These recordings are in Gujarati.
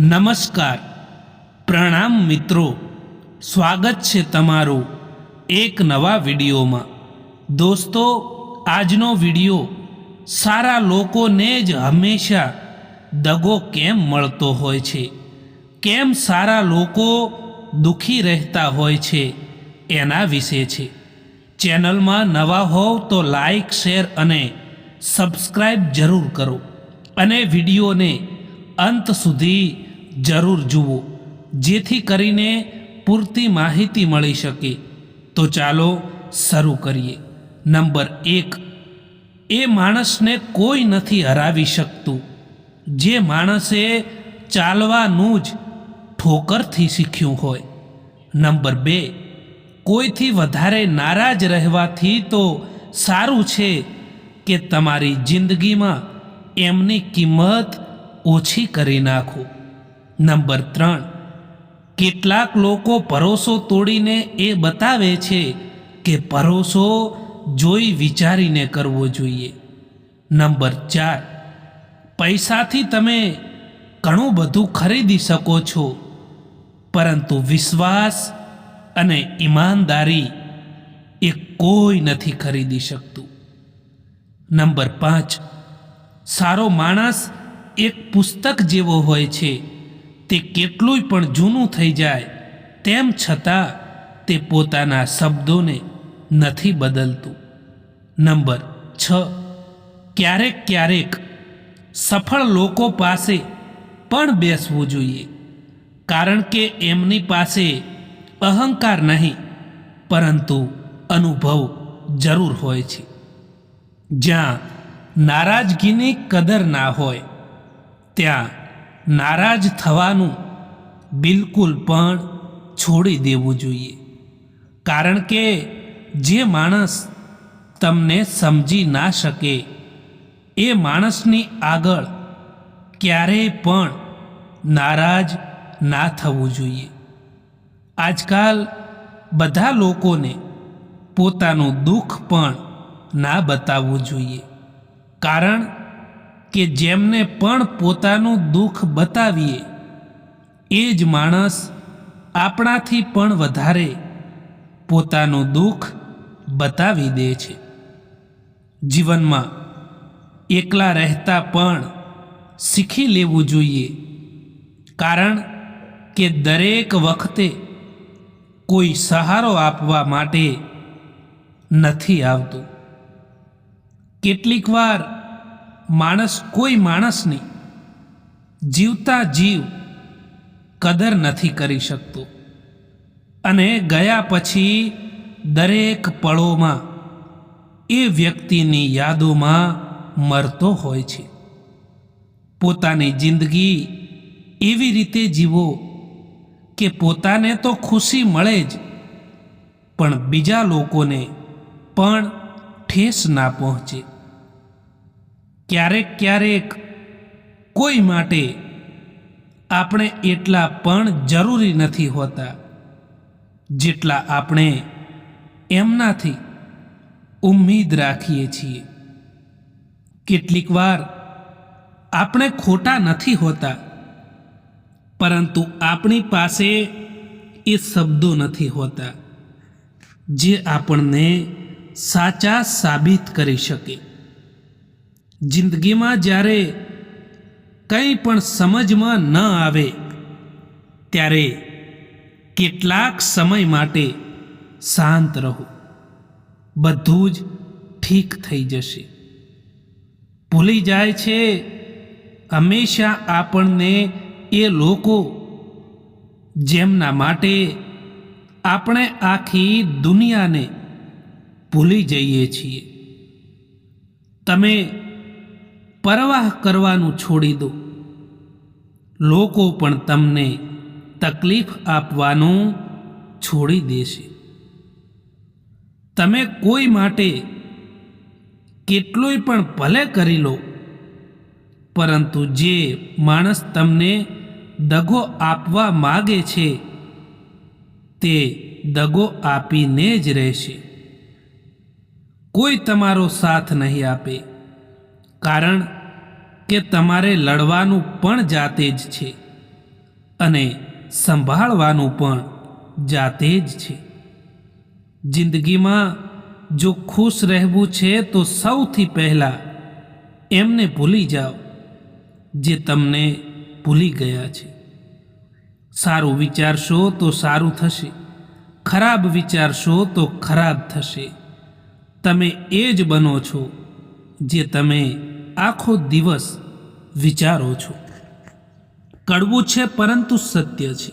નમસ્કાર. પ્રણામ મિત્રો. સ્વાગત છે તમારું એક નવા વિડીયોમાં. દોસ્તો, આજનો વીડિયો સારા લોકોને જ હંમેશા દગો કેમ મળતો હોય છે? કેમ સારા લોકો દુઃખી રહેતા હોય છે? એના વિશે છે. ચેનલમાં નવા હોવ તો લાઈક, શેર અને સબસ્ક્રાઈબ જરૂર કરો. અને વિડીયોને અંત સુધી જરૂર જુઓ, જેથી કરીને પૂરતી માહિતી મળી શકે. તો ચાલો શરૂ કરીએ. નંબર એક, એ માણસને કોઈ નથી હરાવી શકતું. જે માણસે ચાલવાનું જ ઠોકરથી શીખ્યું હોય. નંબર બે, કોઈથી વધારે નારાજ રહેવાથી તો સારું છે કે તમારી જિંદગીમાં એમની કિંમત ઓછી કરી નાખો. નંબર ત્રણ, કેટલાક લોકો ભરોસો તોડીને એ બતાવે છે કે ભરોસો જોઈ વિચારીને કરવો જોઈએ. નંબર ચાર, પૈસાથી તમે ઘણું બધું ખરીદી શકો છો, પરંતુ વિશ્વાસ અને ઈમાનદારી એ કોઈ નથી ખરીદી શકતું. નંબર પાંચ, સારો માણસ એક પુસ્તક જેવો હોય છે. તે કેટલુંય પણ જૂનું થઈ જાય. તેમ છતાં, તે પોતાના શબ્દોને નથી બદલતું. નંબર છ. ક્યારેક ક્યારેક સફળ લોકો પાસે પણ બેસવું જોઈએ. કારણ કે એમની પાસે અહંકાર નહીં, પરંતુ અનુભવ જરૂર હોય છે. જ્યાં નારાજગીની કદર ના હોય ત્યાં નારાજ થવાનું બિલકુલ પણ છોડી દેવું જોઈએ. કારણ કે જે માણસ તમને સમજી ના શકે, એ માણસની આગળ ક્યારેય પણ નારાજ ના થવું જોઈએ. આજકાલ બધા લોકોને પોતાનું દુઃખ પણ ના બતાવવું જોઈએ. કારણ કે જેમને પણ પોતાનું દુઃખ બતાવીએ, એ જ માણસ આપણાથી પણ વધારે પોતાનું દુઃખ બતાવી દે છે. જીવનમાં એકલા રહેતા પણ શીખી લેવું જોઈએ, કારણ કે દરેક વખતે કોઈ સહારો આપવા માટે નથી આવતું. કેટલીક વાર માણસ કોઈ માણસની જીવતા જીવ કદર નથી કરી શકતો. અને ગયા પછી દરેક પળોમાં એ વ્યક્તિની યાદોમાં મરતો હોય છે. પોતાની જિંદગી એવી રીતે જીવો કે પોતાને તો ખુશી મળે જ, પણ બીજા લોકોને પણ ઠેસ ના પહોંચે. ક્યારેક ક્યારેક કોઈ માટે આપણે એટલા પણ જરૂરી નથી હોતા જેટલા આપણે એમનાથી ઉમ્મીદ રાખીએ છીએ. કેટલીક વાર આપણે ખોટા નથી હોતા, પરંતુ આપણી પાસે એ શબ્દો નથી હોતા જે આપણને સાચા સાબિત કરી શકે. જિંદગીમાં જ્યારે કંઈ પણ સમજમાં ન આવે, ત્યારે કેટલાક સમય માટે શાંત રહો. બધું જ ઠીક થઈ જશે. ભૂલી જાય છે, હંમેશા આપણને એ લોકો જેમના માટે આપણે આખી દુનિયાને ભૂલી જઈએ છીએ. તમે પરવાહ કરવાનું છોડી દો. લોકો પણ તમને તકલીફ આપવાનું છોડી દેશે. તમે કોઈ માટે કેટલોય પણ ભલે કરી લો, પરંતુ જે માણસ તમને દગો આપવા માગે છે, તે દગો આપીને જ રહેશે. કોઈ તમારો સાથ નહીં આપે, કારણ કે તમારે લડવાનું પણ જાતે જ છે અને સંભાળવાનું પણ જાતે જ છે. જિંદગીમાં જો ખુશ રહેવું છે તો સૌથી પહેલાં એમને ભૂલી જાઓ જે તમને ભૂલી ગયા છે. સારું વિચારશો તો સારું થશે, ખરાબ વિચારશો તો ખરાબ થશે. તમે એ જ બનો છો જે તમે આખો દિવસ વિચારો છો. કડવું છે પરંતુ સત્ય છે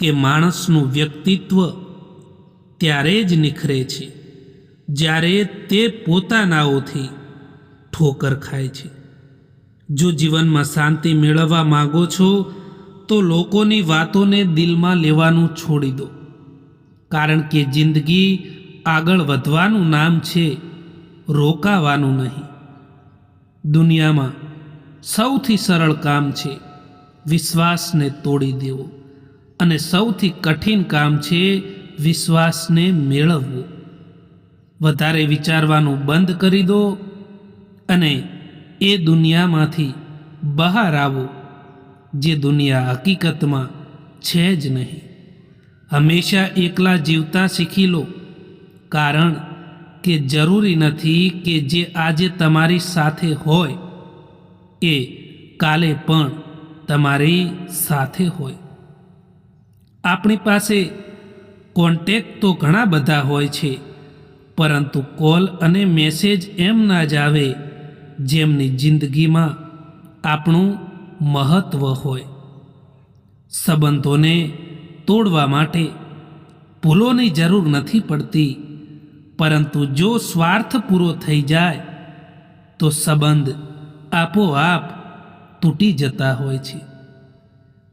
કે માણસનું વ્યક્તિત્વ ત્યારે જ નિખરે છે જ્યારે તે પોતાનાઓથી ઠોકર ખાય છે. જો જીવનમાં શાંતિ મેળવવા માંગો છો, તો લોકોની વાતોને દિલમાં લેવાનું છોડી દો. કારણ કે જિંદગી આગળ વધવાનું નામ છે રોકાવાનું નહીં. દુનિયામાં સૌથી સરળ કામ છે વિશ્વાસને તોડી દેવો. અને સૌથી કઠિન કામ છે વિશ્વાસને મેળવવો. વધારે વિચારવાનું બંધ કરી દો અને એ દુનિયામાંથી બહાર આવો, જે દુનિયા હકીકતમાં છે જ નહીં. હંમેશા એકલા જીવતા શીખી લો, કારણ કે જરૂરી નથી કે જે આજે તમારી સાથે હોય એ કાલે પણ તમારી સાથે હોય. આપણી પાસે કોન્ટેક તો ઘણા બધા હોય છે, પરંતુ કોલ અને મેસેજ એમ ના જ આવે જેમની જિંદગીમાં આપણું મહત્ત્વ હોય. સંબંધોને તોડવા માટે ભૂલોની જરૂર નથી પડતી, પરંતુ જો સ્વાર્થ પૂરો થઈ જાય, તો સંબંધ આપોઆપ તૂટી જતા હોય છે.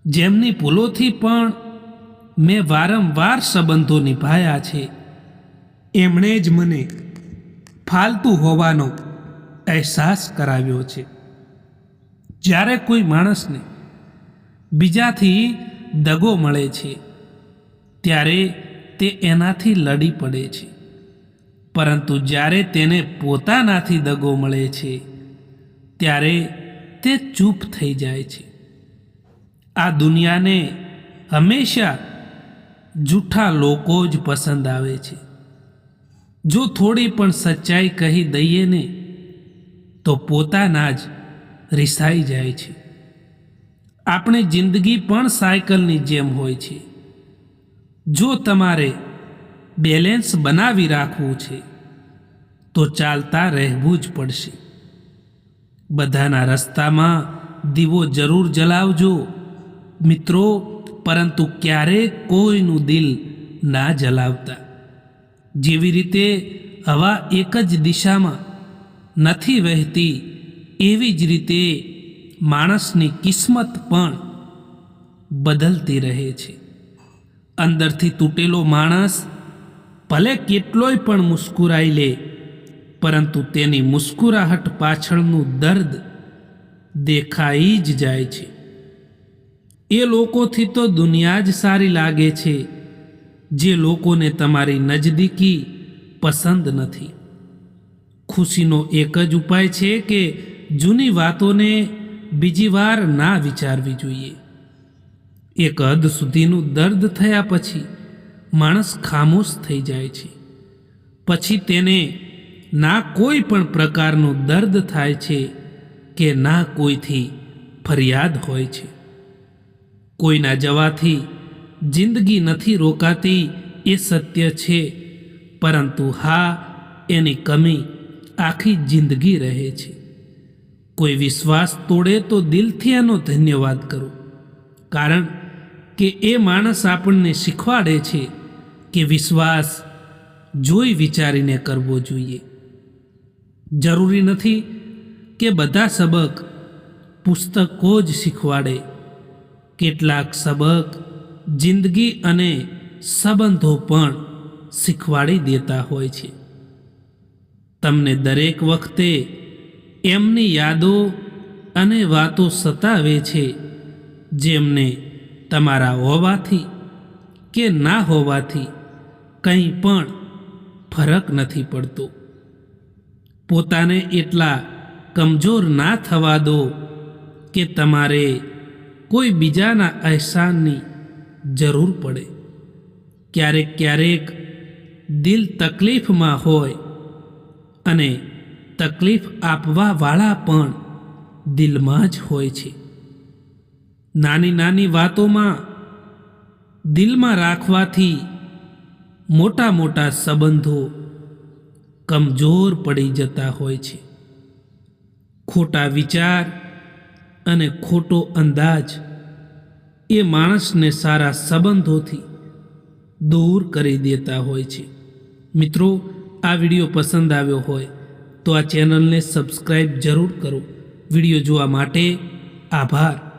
જેમની ભૂલોથી પણ મેં વારંવાર સંબંધો નિભાયા છે. એમણે જ મને ફાલતુ હોવાનો અહેસાસ કરાવ્યો છે. જ્યારે કોઈ માણસને બીજાથી દગો મળે છે, ત્યારે તે એનાથી લડી પડે છે. પરંતુ જ્યારે તેને પોતાનાથી દગો મળે છે ત્યારે તે ચૂપ થઈ જાય છે. આ દુનિયાને હંમેશા જૂઠા લોકો જ પસંદ આવે છે. જો થોડી પણ સચ્ચાઈ કહી દઈએ ને, તો પોતાના જ રિસાઈ જાય છે. આપણી જિંદગી પણ સાયકલની જેમ હોય છે. જો તમારે બેલેન્સ બનાવી રાખવું છે, તો ચાલતા રહેવું જ પડશે. બધાના રસ્તામાં દીવો જરૂર જલાવજો. મિત્રો, પરંતુ ક્યારે કોઈનું દિલ ના જલાવતા? જેવી રીતે હવા એક જ દિશામાં નથી વહેતી, એવી જ રીતે માણસની કિસ્મત પણ બદલતી રહે છે. અંદરથી તૂટેલો માણસ ભલે કેટલોય પણ મુસ્કુરાઈ લે પરંતુ તેની મુસ્કુરાહટ પાછળનું દર્દ દેખાઈ જ જાય છે. એ લોકોથી તો દુનિયા જ સારી લાગે છે, જે લોકોને તમારી નજદીકી પસંદ નથી. ખુશીનો એક જ ઉપાય છે કે જૂની વાતોને બીજી વાર ના વિચારવી જોઈએ. એક હદ સુધીનું દર્દ થયા પછી માણસ ખામોશ થઈ જાય છે. પછી તેને ના કોઈ પણ પ્રકારનો દર્દ થાય છે કે ના કોઈથી ફરિયાદ હોય છે. કોઈના જવાથી જિંદગી નથી રોકાતી એ સત્ય છે, પરંતુ હા, એની કમી આખી જિંદગી રહે છે. કોઈ વિશ્વાસ તોડે તો દિલથી એનો ધન્યવાદ કરો, કારણ કે એ માણસ આપણને શીખવાડે છે કે વિશ્વાસ જોઈ વિચારીને કરવો જોઈએ. જરૂરી નથી કે બધા સબક પુસ્તકો જ શીખવાડે. કેટલાક સબક જિંદગી અને સંબંધો પણ શીખવાડી દેતા હોય છે. તમને દરેક વખતે એમની યાદો અને વાતો સતાવે છે, જેમને તમારા હોવાથી કે ના હોવાથી કંઈ પણ ફરક નથી પડતો. પોતાને એટલા કમજોર ના થવા દો કે તમારે કોઈ બીજાના અહેસાનની જરૂર પડે. ક્યારેક ક્યારેક દિલ તકલીફમાં હોય અને તકલીફ આપવાવાળા પણ દિલમાં જ હોય છે. નાની નાની વાતોમાં દિલમાં રાખવાથી મોટા મોટા સંબંધો કમજોર પડી જતા હોય છે. ખોટા વિચાર અને ખોટો અંદાજ એ માણસને સારા સંબંધોથી દૂર કરી દેતા હોય છે. મિત્રો, આ વીડિયો પસંદ આવ્યો હોય તો આ ચેનલને સબસ્ક્રાઈબ જરૂર કરો. વીડિયો જોવા માટે આભાર.